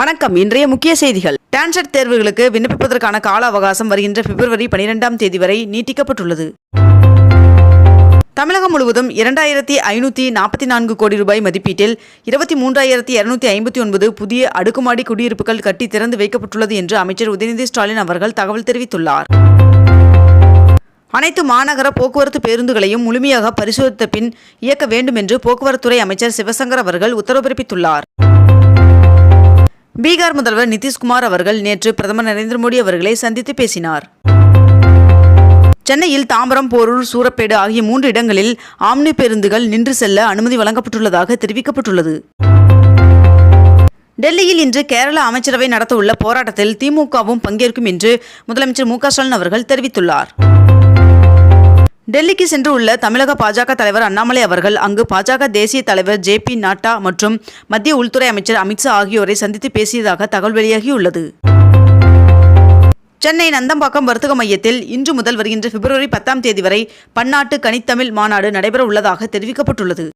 வணக்கம். இன்றைய முக்கிய செய்திகள். டான்செட் தேர்வுகளுக்கு விண்ணப்பிப்பதற்கான கால அவகாசம் வருகின்ற பிப்ரவரி பனிரெண்டாம் தேதி வரை நீட்டிக்கப்பட்டுள்ளது. தமிழகம் முழுவதும் இரண்டாயிரத்தி ஐநூற்றி நாற்பத்தி நான்கு கோடி ரூபாய் மதிப்பீட்டில் இருபத்தி மூன்றாயிரத்தி இருநூத்தி ஐம்பத்தி ஒன்பது புதிய அடுக்குமாடி குடியிருப்புகள் கட்டி திறந்து வைக்கப்பட்டுள்ளது என்று அமைச்சர் உதயநிதி ஸ்டாலின் அவர்கள் தகவல் தெரிவித்துள்ளார். அனைத்து மாநகர போக்குவரத்து பேருந்துகளையும் முழுமையாக பரிசோதித்த பின் இயக்க வேண்டும் என்று போக்குவரத்துறை அமைச்சர் சிவசங்கர் அவர்கள் உத்தரவு பிறப்பித்துள்ளார். பீகார் முதல்வர் நிதிஷ்குமார் அவர்கள் நேற்று பிரதமர் நரேந்திர மோடி அவர்களை சந்தித்து பேசினார். சென்னையில் தாம்பரம் போரூர் சூரப்பேடு ஆகிய மூன்று இடங்களில் ஆம்னி பேருந்துகள் நின்று செல்ல அனுமதி வழங்கப்பட்டுள்ளதாக தெரிவிக்கப்பட்டுள்ளது. டெல்லியில் இன்று கேரள அமைச்சரவை நடத்தவுள்ள போராட்டத்தில் திமுகவும் பங்கேற்கும் என்று முதலமைச்சர் மு க ஸ்டாலின் அவர்கள் தெரிவித்துள்ளார். டெல்லிக்கு சென்று உள்ள தமிழக பாஜக தலைவர் அண்ணாமலை அவர்கள் அங்கு பாஜக தேசிய தலைவர் ஜே பி நாட்டா மற்றும் மத்திய உள்துறை அமைச்சர் அமித்ஷா ஆகியோரை சந்தித்து பேசியதாக தகவல் வெளியாகியுள்ளது. சென்னை நந்தம்பாக்கம் வர்த்தக மையத்தில் இன்று முதல் வருகின்ற பிப்ரவரி பத்தாம் தேதி வரை பன்னாட்டு கனித்தமிழ் மாநாடு நடைபெற உள்ளதாக தெரிவிக்கப்பட்டுள்ளது.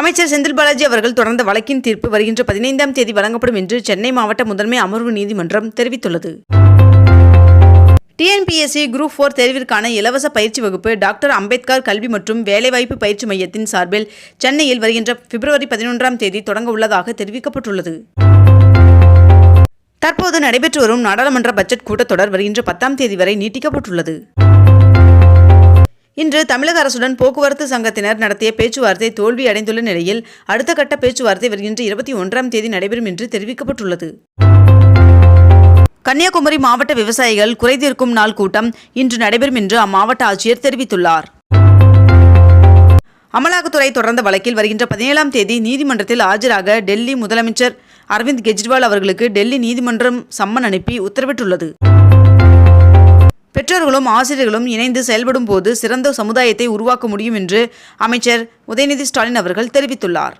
அமைச்சர் செந்தில் பாலாஜி அவர்கள் தொடர்ந்த வழக்கின் தீர்ப்பு வருகின்ற பதினைந்தாம் தேதி வழங்கப்படும் என்று சென்னை மாவட்ட முதன்மை அமர்வு நீதிமன்றம் தெரிவித்துள்ளது. டிஎன்பிஎஸ்சி குரூப் ஃபோர் தேர்விற்கான இலவச பயிற்சி வகுப்பு டாக்டர் அம்பேத்கர் கல்வி மற்றும் வேலைவாய்ப்பு பயிற்சி மையத்தின் சார்பில் சென்னையில் வருகின்ற பிப்ரவரி பதினொன்றாம் தேதி தொடங்க உள்ளதாக தெரிவிக்கப்பட்டுள்ளது. தற்போது நடைபெற்று வரும் நாடாளுமன்ற பட்ஜெட் கூட்டத்தொடர் வருகின்ற பத்தாம் தேதி வரை நீட்டிக்கப்பட்டுள்ளது. இன்று தமிழக அரசுடன் போக்குவரத்து சங்கத்தினர் நடத்திய பேச்சுவார்த்தை தோல்வி அடைந்துள்ள நிலையில் அடுத்த கட்ட பேச்சுவார்த்தை வருகின்ற இருபத்தி ஒன்றாம் தேதி நடைபெறும் என்று தெரிவிக்கப்பட்டுள்ளது. கன்னியாகுமரி மாவட்ட விவசாயிகள் குறைதீர்க்கும் நாள் கூட்டம் இன்று நடைபெறும் என்று அம்மாவட்ட ஆட்சியர் தெரிவித்துள்ளார். அமலாக்கத்துறை தொடர்ந்த வழக்கில் வருகின்ற பதினேழாம் தேதி நீதிமன்றத்தில் ஆஜராக டெல்லி முதலமைச்சர் அரவிந்த் கெஜ்ரிவால் அவர்களுக்கு டெல்லி நீதிமன்றம் சம்மன் அனுப்பி உத்தரவிட்டுள்ளது. பெற்றோர்களும் ஆசிரியர்களும் இணைந்து செயல்படும் போது சிறந்த சமுதாயத்தை உருவாக்க முடியும் என்று அமைச்சர் உதயநிதி ஸ்டாலின் அவர்கள் தெரிவித்துள்ளார்.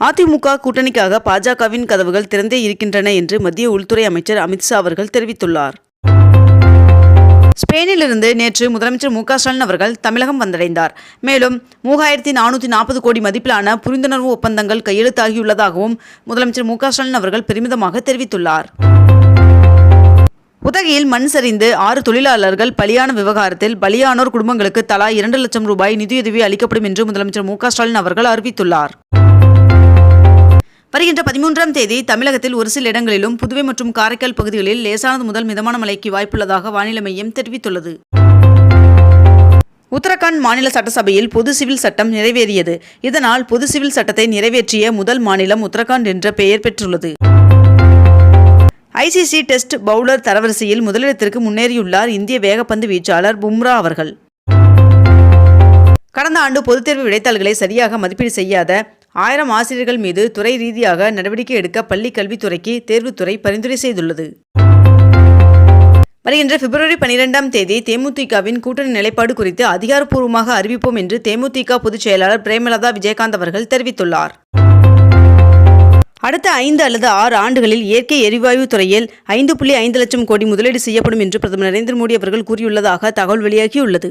அதிமுக கூட்டணிக்காக பாஜகவின் கதவுகள் திறந்தே இருக்கின்றன என்று மத்திய உள்துறை அமைச்சர் அமித்ஷா அவர்கள் தெரிவித்துள்ளார். ஸ்பெயினிலிருந்து நேற்று முதலமைச்சர் மு ஸ்டாலின் அவர்கள் தமிழகம் வந்தடைந்தார். மேலும் மூவாயிரத்தி நானூற்றி நாற்பது கோடி மதிப்பிலான புரிந்துணர்வு ஒப்பந்தங்கள் கையெழுத்தாகியுள்ளதாகவும் முதலமைச்சர் மு ஸ்டாலின் அவர்கள் பெருமிதமாக தெரிவித்துள்ளார். உதகையில் மண் சரிந்து ஆறு தொழிலாளர்கள் பலியான விவகாரத்தில் பலியானோர் குடும்பங்களுக்கு தலா இரண்டு லட்சம் ரூபாய் நிதியுதவி அளிக்கப்படும் என்று முதலமைச்சர் மு ஸ்டாலின் அவர்கள் அறிவித்துள்ளார். வருகின்ற பதிமூன்றாம் தேதி தமிழகத்தில் ஒரு சில இடங்களிலும் புதுவை மற்றும் காரைக்கால் பகுதிகளில் லேசானது முதல் மிதமான மழைக்கு வாய்ப்புள்ளதாக வானிலை மையம் தெரிவித்துள்ளது. உத்தரகாண்ட் மாநில சட்டசபையில் பொது சிவில் சட்டம் நிறைவேறியது. இதனால் பொது சிவில் சட்டத்தை நிறைவேற்றிய முதல் மாநிலம் உத்தரகாண்ட் என்ற பெயர் பெற்றுள்ளது. ஐசிசி டெஸ்ட் பவுலர் தரவரிசையில் முதலிடத்திற்கு முன்னேறியுள்ளார் இந்திய வேகப்பந்து வீச்சாளர் பும்ரா அவர்கள். கடந்த ஆண்டு பொதுத் தேர்வு விடைத்தாள்களை சரியாக மதிப்பீடு செய்யாத ஆயிரம் ஆசிரியர்கள் மீது துறை ரீதியாக நடவடிக்கை எடுக்க பள்ளி கல்வித்துறைக்கு தேர்வுத்துறை பரிந்துரை செய்துள்ளது. வருகின்ற பிப்ரவரி பனிரெண்டாம் தேதி தேமுதிகவின் கூட்டணி நிலைப்பாடு குறித்து அதிகாரப்பூர்வமாக அறிவிப்போம் என்று தேமுதிக பொதுச் செயலாளர் பிரேமலதா விஜயகாந்த் அவர்கள் தெரிவித்துள்ளார். அடுத்த ஐந்து அல்லது ஆறு ஆண்டுகளில் இயற்கை எரிவாயு துறையில் ஐந்து புள்ளி ஐந்து லட்சம் கோடி முதலீடு செய்யப்படும் என்று பிரதமர் நரேந்திர மோடி அவர்கள் கூறியுள்ளதாக தகவல் வெளியாகியுள்ளது.